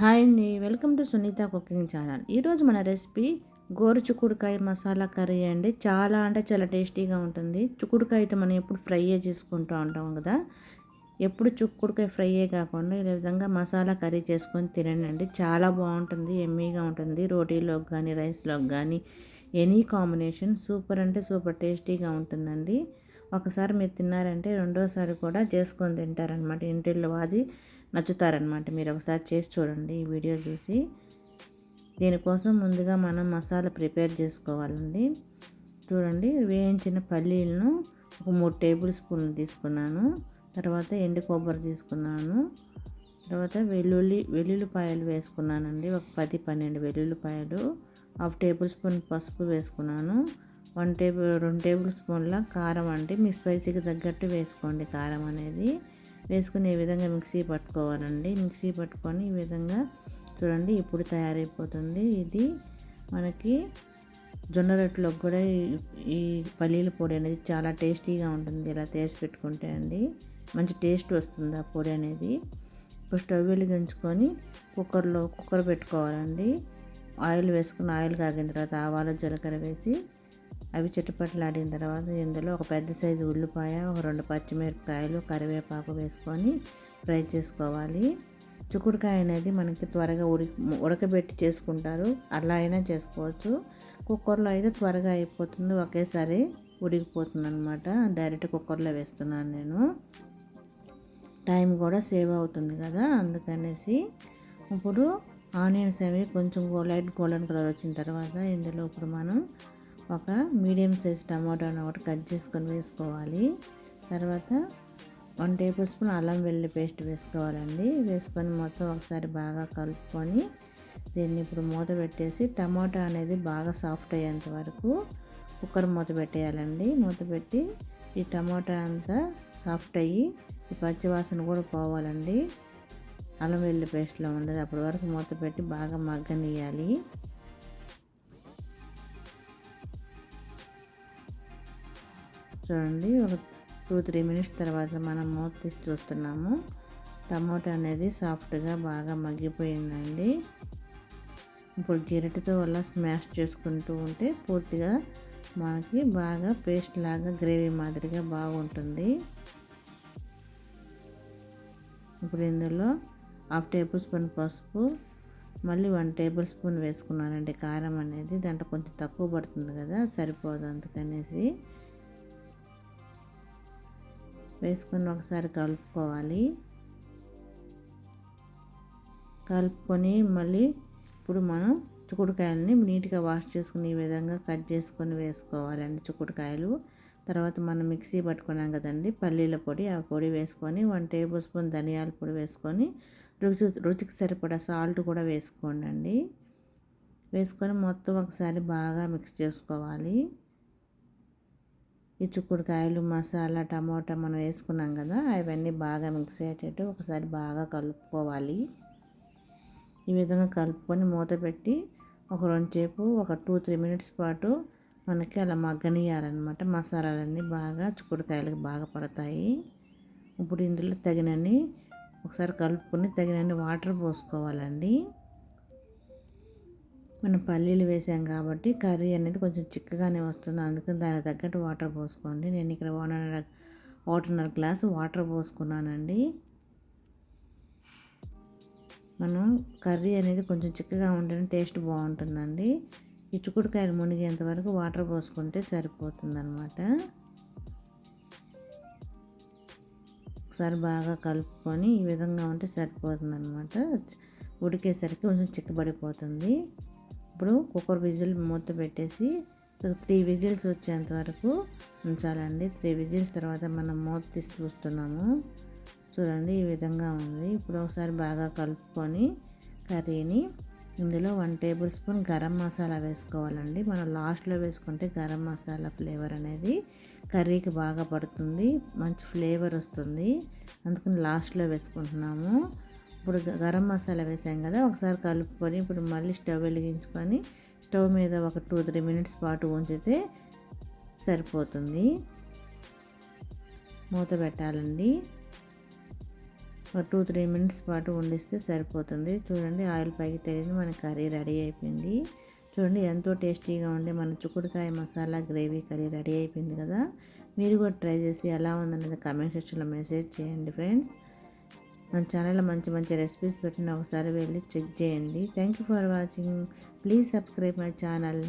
Hi అండి. Welcome to Sunitha cooking channel. ఈరోజు మన రెసిపీ గోరు చుక్కుడుకాయ మసాలా కర్రీ అండి. చాలా అంటే చాలా టేస్టీగా ఉంటుంది. చుక్కుడుకాయ అయితే మనం ఎప్పుడు ఫ్రై చేసుకుంటూ ఉంటాం కదా. ఎప్పుడు చుక్కుడుకాయ ఫ్రైయే కాకుండా ఈ విధంగా మసాలా కర్రీ చేసుకొని తినండి అండి చాలా బాగుంటుంది ఎమ్మీగా ఉంటుంది. రోటీలోకి కానీ రైస్లోకి కానీ ఎనీ కాంబినేషన్ సూపర్ అంటే సూపర్ టేస్టీగా ఉంటుందండి. ఒకసారి మీరు తిన్నారంటే రెండోసారి కూడా చేసుకొని తింటారనమాట ఇంటిల్లో అది నచ్చుతారనమాట మీరు ఒకసారి చేసి చూడండి ఈ వీడియో చూసి. దీనికోసం ముందుగా మనం మసాలా ప్రిపేర్ చేసుకోవాలండి. చూడండి వేయించిన పల్లీలను ఒక మూడు టేబుల్ స్పూన్లు తీసుకున్నాను. తర్వాత ఎండు కొబ్బరి తీసుకున్నాను. తర్వాత వెల్లుల్లి వెల్లుల్లిపాయలు వేసుకున్నానండి. ఒక పది పన్నెండు వెల్లుల్లిపాయలు హాఫ్ టేబుల్ స్పూన్ పసుపు వేసుకున్నాను. వన్ టేబుల్ రెండు టేబుల్ స్పూన్ల కారం అండి. మీ స్పైసీకి తగ్గట్టు వేసుకోండి కారం అనేది. వేసుకుని ఈ విధంగా మిక్సీ పట్టుకోవాలండి. మిక్సీ పట్టుకొని ఈ విధంగా చూడండి ఇప్పుడు తయారైపోతుంది. ఇది మనకి జొన్న రొట్టెలకు కూడా ఈ పల్లీల పొడి అనేది చాలా టేస్టీగా ఉంటుంది. ఇలా చేసి పెట్టుకుంటే అండి మంచి టేస్ట్ వస్తుంది ఆ పొడి అనేది. ఇప్పుడు స్టవ్ వెలిగించుకొని కుక్కర్లో కుక్కర్ పెట్టుకోవాలండి. ఆయిల్ వేసుకుని ఆయిల్ కాగిన తర్వాత ఆవాలు జీలకర్ర వేసి అవి చిట్టుపట్లాడిన తర్వాత ఇందులో ఒక పెద్ద సైజు ఉల్లిపాయ ఒక రెండు పచ్చిమిరపకాయలు కరివేపాకు వేసుకొని ఫ్రై చేసుకోవాలి. చుక్కుడుకాయ అనేది మనకి త్వరగా ఉడి ఉడకబెట్టి చేసుకుంటారు. అలా అయినా చేసుకోవచ్చు. కుక్కర్లో అయితే త్వరగా అయిపోతుంది. ఒకేసారి ఉడికిపోతుంది అనమాట డైరెక్ట్ కుక్కర్లో వేస్తున్నాను నేను. టైం కూడా సేవ్ అవుతుంది కదా అందుకనేసి ఇప్పుడు ఆనియన్స్ అవి కొంచెం లైట్ గోల్డెన్ కలర్ వచ్చిన తర్వాత ఇందులో ఇప్పుడు మనం ఒక మీడియం సైజ్ టమాటాను ఒకటి కట్ చేసుకొని వేసుకోవాలి. తర్వాత వన్ టేబుల్ స్పూన్ అల్లం వెల్లి పేస్ట్ వేసుకోవాలండి. వేసుకొని మొత్తం ఒకసారి బాగా కలుపుకొని దీన్ని ఇప్పుడు మూత పెట్టేసి టమాటా అనేది బాగా సాఫ్ట్ అయ్యేంత వరకు కుక్కర్ మూత పెట్టేయాలండి. మూత పెట్టి ఈ టమాటా అంతా సాఫ్ట్ అయ్యి ఈ పచ్చివాసన కూడా పోవాలండి. అల్లం వెల్లి పేస్ట్లో ఉండదు. అప్పటి వరకు మూత పెట్టి బాగా మగ్గనియాలి చూడండి. ఒక టూ త్రీ మినిట్స్ తర్వాత మనం మూత తీసి చూస్తున్నాము. టమాటా అనేది సాఫ్ట్గా బాగా మగ్గిపోయిందండి. ఇప్పుడు గిరటితో వల్ల స్మాష్ చేసుకుంటూ ఉంటే పూర్తిగా మనకి బాగా పేస్ట్ లాగా గ్రేవీ మాదిరిగా బాగుంటుంది. ఇప్పుడు ఇందులో హాఫ్ టేబుల్ స్పూన్ పసుపు మళ్ళీ వన్ టేబుల్ స్పూన్ వేసుకున్నానండి. కారం అనేది దాంట్లో కొంచెం తక్కువ పడుతుంది కదా సరిపోదు అందుకనేసి. వేసుకొని ఒకసారి కలుపుకోవాలి. కలుపుకొని మళ్ళీ ఇప్పుడు మనం చుక్కుడుకాయలని నీట్గా వాష్ చేసుకుని ఈ విధంగా కట్ చేసుకొని వేసుకోవాలండి చుక్కుడుకాయలు. తర్వాత మనం మిక్సీ పట్టుకున్నాం కదండి పల్లీల పొడి ఆ పొడి వేసుకొని వన్ టేబుల్ స్పూన్ ధనియాల పొడి వేసుకొని రుచి రుచికి సరిపడా సాల్ట్ కూడా వేసుకోండి వేసుకొని మొత్తం ఒకసారి బాగా మిక్స్ చేసుకోవాలి. ఈ చిక్కుడుకాయలు మసాలా టమాటా మనం వేసుకున్నాం కదా అవన్నీ బాగా మిక్స్ అయ్యేటట్టు ఒకసారి బాగా కలుపుకోవాలి. ఈ విధంగా కలుపుకొని మూత పెట్టి ఒక రెండుసేపు ఒక టూ త్రీ మినిట్స్ పాటు మనకి అలా మగ్గనియాలన్నమాట. మసాలాలన్నీ బాగా చుక్కుడుకాయలకు బాగా పడతాయి. ఇప్పుడు ఇందులో తగినన్ని ఒకసారి కలుపుకొని తగినన్ని వాటర్ పోసుకోవాలండి. మనం పల్లీలు వేసాం కాబట్టి కర్రీ అనేది కొంచెం చిక్కగానే వస్తుంది. అందుకని దానికి తగ్గట్టు వాటర్ పోసుకోండి. నేను ఇక్కడ ఒకటిన్నర ఒకటిన్నర గ్లాస్ వాటర్ పోసుకున్నానండి. మనం కర్రీ అనేది కొంచెం చిక్కగా ఉంటేనే టేస్ట్ బాగుంటుందండి. ఈ చుక్కుడుకాయలు మునిగేంత వరకు వాటర్ పోసుకుంటే సరిపోతుందన్నమాట. ఒకసారి బాగా కలుపుకొని ఈ విధంగా ఉంటే సరిపోతుందన్నమాట. ఉడికేసరికి కొంచెం చిక్కబడిపోతుంది. అప్పుడు కుక్కర్ విజిల్ మూత పెట్టేసి త్రీ విజిల్స్ వచ్చేంత వరకు ఉంచాలండి. త్రీ విజిల్స్ తర్వాత మనం మూత తీసి చూస్తున్నాము. చూడండి ఈ విధంగా ఉంది. ఇప్పుడు ఒకసారి బాగా కలుపుకొని కర్రీని ఇందులో one tablespoon garam masala వేసుకోవాలండి. మనం లాస్ట్లో వేసుకుంటే గరం మసాలా ఫ్లేవర్ అనేది కర్రీకి బాగా పడుతుంది. మంచి ఫ్లేవర్ వస్తుంది. అందుకని లాస్ట్లో వేసుకుంటున్నాము. ఇప్పుడు గరం మసాలా వేసాం కదా ఒకసారి కలుపుకొని ఇప్పుడు మళ్ళీ స్టవ్ వెలిగించుకొని స్టవ్ మీద ఒక టూ త్రీ మినిట్స్ పాటు ఉంచితే సరిపోతుంది. మూత పెట్టాలండి. ఒక టూ త్రీ మినిట్స్ పాటు వండిస్తే సరిపోతుంది. చూడండి ఆయిల్ పైకి తెలియదు మన కర్రీ రెడీ అయిపోయింది. చూడండి ఎంతో టేస్టీగా ఉండే మన చుక్కుడుకాయ మసాలా గ్రేవీ కర్రీ రెడీ అయిపోయింది కదా. మీరు కూడా ట్రై చేసి ఎలా ఉందనేది కామెంట్ సెక్షన్లో మెసేజ్ చేయండి ఫ్రెండ్స్. మన ఛానల్లో మంచి మంచి రెసిపీస్ పెట్టిన ఒకసారి వెళ్ళి చెక్ చేయండి. Thank you for watching please subscribe my channel